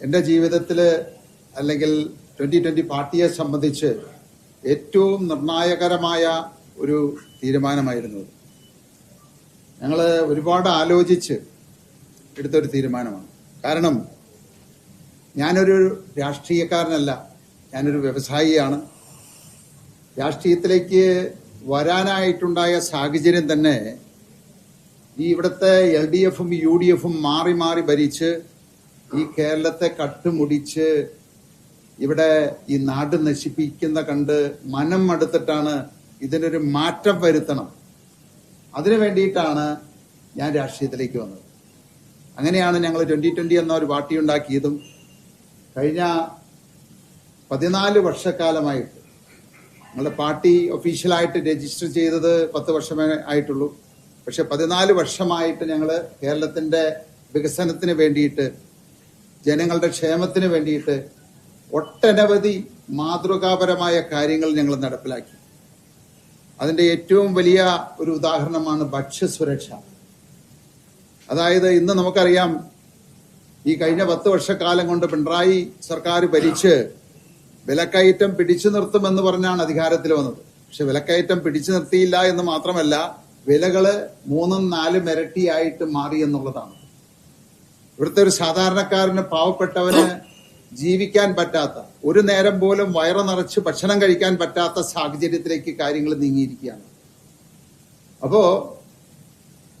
എന്റെ ജീവിതത്തിൽ അല്ലെങ്കിൽ ട്വന്റി ട്വന്റി പാർട്ടിയെ സംബന്ധിച്ച് ഏറ്റവും നിർണായകരമായ ഒരു തീരുമാനമായിരുന്നു. ഞങ്ങൾ ഒരുപാട് ആലോചിച്ച് എടുത്തൊരു തീരുമാനമാണ് കാരണം ഞാനൊരു രാഷ്ട്രീയക്കാരനല്ല ഞാനൊരു വ്യവസായിയാണ് രാഷ്ട്രീയത്തിലേക്ക് വരാനായിട്ടുണ്ടായ സാഹചര്യം തന്നെ ഈ ഇവിടുത്തെ എൽ ഡി എഫും യു ഡി എഫും മാറി മാറി ഭരിച്ച് ഈ കേരളത്തെ കട്ടുമുടിച്ച് ഇവിടെ ഈ നാട് നശിപ്പിക്കുന്ന കണ്ട് മനം മടുത്തിട്ടാണ് ഇതിനൊരു മാറ്റം വരുത്തണം. അതിനു വേണ്ടിയിട്ടാണ് ഞാൻ രാഷ്ട്രീയത്തിലേക്ക് വന്നത്. അങ്ങനെയാണ് ഞങ്ങൾ ട്വന്റി ട്വന്റി എന്ന ഒരു പാർട്ടി ഉണ്ടാക്കിയതും കഴിഞ്ഞ പതിനാല് വർഷക്കാലമായിട്ട് ഞങ്ങളുടെ പാർട്ടി ഒഫീഷ്യലായിട്ട് രജിസ്റ്റർ ചെയ്തത് പത്ത് വർഷമേ ആയിട്ടുള്ളൂ. പക്ഷെ പതിനാല് വർഷമായിട്ട് ഞങ്ങൾ കേരളത്തിന്റെ വികസനത്തിന് വേണ്ടിയിട്ട് ജനങ്ങളുടെ ക്ഷേമത്തിന് വേണ്ടിയിട്ട് ഒട്ടനവധി മാതൃകാപരമായ കാര്യങ്ങൾ ഞങ്ങൾ നടപ്പിലാക്കി. അതിന്റെ ഏറ്റവും വലിയ ഒരു ഉദാഹരണമാണ് ഭക്ഷ്യസുരക്ഷ. അതായത് ഇന്ന് നമുക്കറിയാം ഈ കഴിഞ്ഞ പത്ത് വർഷക്കാലം കൊണ്ട് പിണറായി സർക്കാർ ഭരിച്ച് വിലക്കയറ്റം പിടിച്ചു നിർത്തുമെന്ന് പറഞ്ഞാണ് അധികാരത്തിൽ വന്നത്. പക്ഷെ വിലക്കയറ്റം പിടിച്ചു നിർത്തിയില്ല എന്ന് മാത്രമല്ല വിലകൾ മൂന്നും നാലും ഇരട്ടിയായിട്ട് മാറി എന്നുള്ളതാണ്. ഇവിടുത്തെ ഒരു സാധാരണക്കാരന് പാവപ്പെട്ടവന് ജീവിക്കാൻ പറ്റാത്ത ഒരു നേരം പോലും വയറ് നിറച്ച് ഭക്ഷണം കഴിക്കാൻ പറ്റാത്ത സാഹചര്യത്തിലേക്ക് കാര്യങ്ങൾ നീങ്ങിയിരിക്കുകയാണ്. അപ്പോ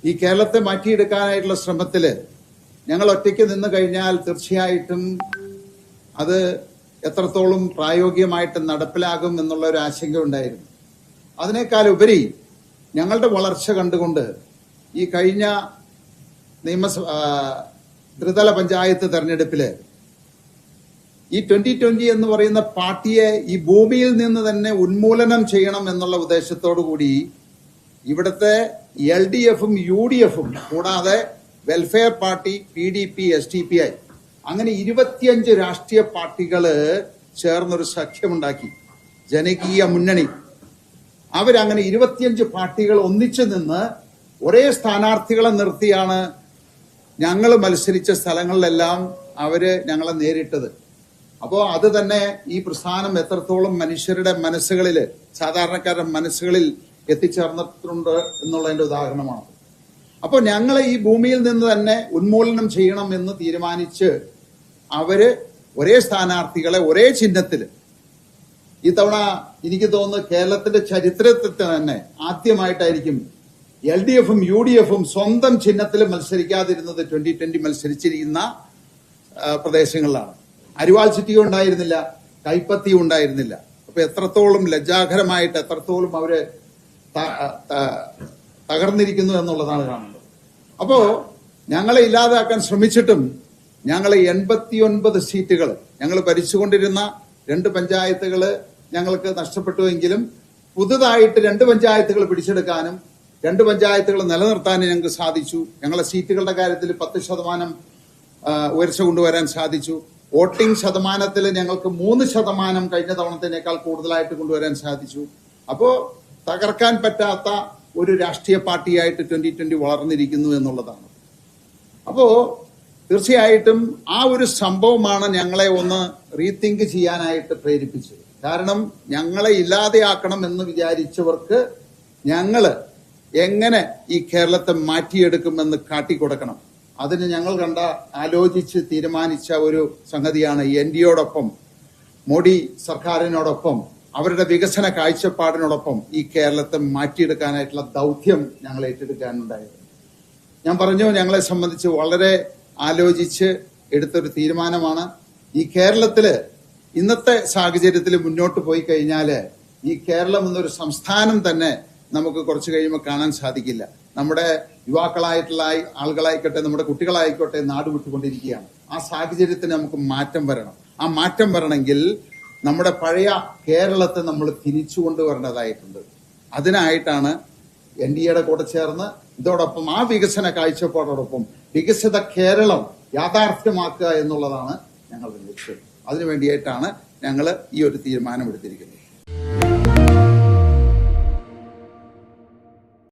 ഈ കേരളത്തെ മാറ്റിയെടുക്കാനായിട്ടുള്ള ശ്രമത്തിൽ ഞങ്ങൾ ഒറ്റയ്ക്ക് നിന്ന് കഴിഞ്ഞാൽ തീർച്ചയായിട്ടും അത് എത്രത്തോളം പ്രായോഗികമായിട്ട് നടപ്പിലാകും എന്നുള്ള ഒരു ആശങ്ക ഉണ്ടായിരുന്നു. അതിനേക്കാൾ ഉപരി ഞങ്ങളുടെ വളർച്ച കണ്ടുകൊണ്ട് ഈ കഴിഞ്ഞ നിയമസഭ ത്രിതല പഞ്ചായത്ത് തെരഞ്ഞെടുപ്പിൽ ഈ ട്വന്റി ട്വന്റി എന്ന് പറയുന്ന പാർട്ടിയെ ഈ ഭൂമിയിൽ നിന്ന് തന്നെ ഉന്മൂലനം ചെയ്യണം എന്നുള്ള ഉദ്ദേശത്തോടു കൂടി ഇവിടുത്തെ എൽ ഡി എഫും യു ഡി എഫും കൂടാതെ welfare party P D P S D P I അങ്ങനെ ഇരുപത്തിയഞ്ച് രാഷ്ട്രീയ പാർട്ടികൾ ചേർന്നൊരു സഖ്യമുണ്ടാക്കി. ജനകീയ മുന്നണി. അവരങ്ങനെ ഇരുപത്തിയഞ്ച് പാർട്ടികൾ ഒന്നിച്ചു നിന്ന് ഒരേ സ്ഥാനാർത്ഥികളെ നിർത്തിയാണ് ഞങ്ങൾ മത്സരിച്ച സ്ഥലങ്ങളിലെല്ലാം അവർ ഞങ്ങളെ നേരിട്ടത്. അപ്പോ അത് തന്നെ ഈ പ്രസ്ഥാനം എത്രത്തോളം മനുഷ്യരുടെ മനസ്സുകളിൽ സാധാരണക്കാരുടെ മനസ്സുകളിൽ എത്തിച്ചേർന്നിട്ടുണ്ട് എന്നുള്ളതിന്റെ ഉദാഹരണമാണ്. അപ്പോൾ ഞങ്ങൾ ഈ ഭൂമിയിൽ നിന്ന് തന്നെ ഉന്മൂലനം ചെയ്യണം എന്ന് തീരുമാനിച്ച് അവർ ഒരേ സ്ഥാനാർത്ഥികളെ ഒരേ ചിഹ്നത്തിൽ ഇത്തവണ എനിക്ക് തോന്നുന്നു കേരളത്തിന്റെ ചരിത്രത്തിൽ തന്നെ ആദ്യമായിട്ടായിരിക്കും എൽ ഡി എഫും യു ഡി എഫും സ്വന്തം ചിഹ്നത്തിൽ മത്സരിക്കാതിരുന്നത് ട്വന്റി ട്വന്റി മത്സരിച്ചിരിക്കുന്ന പ്രദേശങ്ങളിലാണ്. അരിവാൾ സിറ്റിയും ഉണ്ടായിരുന്നില്ല കൈപ്പത്തിയും ഉണ്ടായിരുന്നില്ല. അപ്പൊ എത്രത്തോളം ലജ്ജാകരമായിട്ട് എത്രത്തോളം അവർ തകർന്നിരിക്കുന്നു എന്നുള്ളതാണ് കാണുന്നത്. അപ്പോ ഞങ്ങളെ ഇല്ലാതാക്കാൻ ശ്രമിച്ചിട്ടും ഞങ്ങൾ എൺപത്തിയൊൻപത് സീറ്റുകൾ ഞങ്ങൾ ഭരിച്ചുകൊണ്ടിരുന്ന രണ്ട് പഞ്ചായത്തുകൾ ഞങ്ങൾക്ക് നഷ്ടപ്പെട്ടുവെങ്കിലും പുതുതായിട്ട് രണ്ട് പഞ്ചായത്തുകൾ പിടിച്ചെടുക്കാനും രണ്ട് പഞ്ചായത്തുകൾ നിലനിർത്താൻ ഞങ്ങൾക്ക് സാധിച്ചു. ഞങ്ങളെ സീറ്റുകളുടെ കാര്യത്തിൽ പത്ത് ശതമാനം ഉയർച്ച കൊണ്ടുവരാൻ സാധിച്ചു. വോട്ടിംഗ് ശതമാനത്തിൽ ഞങ്ങൾക്ക് മൂന്ന് ശതമാനം കഴിഞ്ഞ തവണത്തിനേക്കാൾ കൂടുതലായിട്ട് കൊണ്ടുവരാൻ സാധിച്ചു. അപ്പോൾ തകർക്കാൻ പറ്റാത്ത ഒരു രാഷ്ട്രീയ പാർട്ടിയായിട്ട് ട്വന്റി ട്വന്റി വളർന്നിരിക്കുന്നു എന്നുള്ളതാണ്. അപ്പോ തീർച്ചയായിട്ടും ആ ഒരു സംഭവമാണ് ഞങ്ങളെ ഒന്ന് റീതിങ്ക് ചെയ്യാനായിട്ട് പ്രേരിപ്പിച്ചത്. കാരണം ഞങ്ങളെ ഇല്ലാതെയാക്കണം എന്ന് വിചാരിച്ചവർക്ക് ഞങ്ങൾ എങ്ങനെ ഈ കേരളത്തെ മാറ്റിയെടുക്കുമെന്ന് കാട്ടിക്കൊടുക്കണം. അതിന് ഞങ്ങൾ കണ്ട ആലോചിച്ച് തീരുമാനിച്ച ഒരു സംഗതിയാണ് എൻ ഡിയോടൊപ്പം മോഡി സർക്കാരിനോടൊപ്പം അവരുടെ വികസന കാഴ്ചപ്പാടിനോടൊപ്പം ഈ കേരളത്തെ മാറ്റിയെടുക്കാനായിട്ടുള്ള ദൗത്യം ഞങ്ങൾ ഏറ്റെടുക്കാനുണ്ടായത്. ഞാൻ പറഞ്ഞു ഞങ്ങളെ സംബന്ധിച്ച് വളരെ ആലോചിച്ച് എടുത്തൊരു തീരുമാനമാണ്. ഈ കേരളത്തിൽ ഇന്നത്തെ സാഹചര്യത്തിൽ മുന്നോട്ട് പോയി കഴിഞ്ഞാൽ ഈ കേരളം എന്നൊരു സംസ്ഥാനം തന്നെ നമുക്ക് കുറച്ച് കഴിയുമ്പോൾ കാണാൻ സാധിക്കില്ല. നമ്മുടെ യുവാക്കളായിട്ടുള്ള ആളുകളായിക്കോട്ടെ നമ്മുടെ കുട്ടികളായിക്കോട്ടെ നാട് വിട്ടുകൊണ്ടിരിക്കുകയാണ്. ആ സാഹചര്യത്തിന് നമുക്ക് മാറ്റം വരണം. ആ മാറ്റം വരണമെങ്കിൽ നമ്മുടെ പഴയ കേരളത്തെ നമ്മൾ തിരിച്ചു കൊണ്ടുവരേണ്ടതായിട്ടുണ്ട് അതിനായിട്ടാണ് എൻ ഡി എയുടെ കൂടെ ചേർന്ന് ഇതോടൊപ്പം ആ വികസന കാഴ്ചപ്പാടോടൊപ്പം വികസിത കേരളം യാഥാർത്ഥ്യമാക്കുക എന്നുള്ളതാണ് ഞങ്ങളുടെ ലക്ഷ്യം. അതിനുവേണ്ടിയിട്ടാണ് ഞങ്ങൾ ഈ ഒരു തീരുമാനമെടുത്തിരിക്കുന്നത്.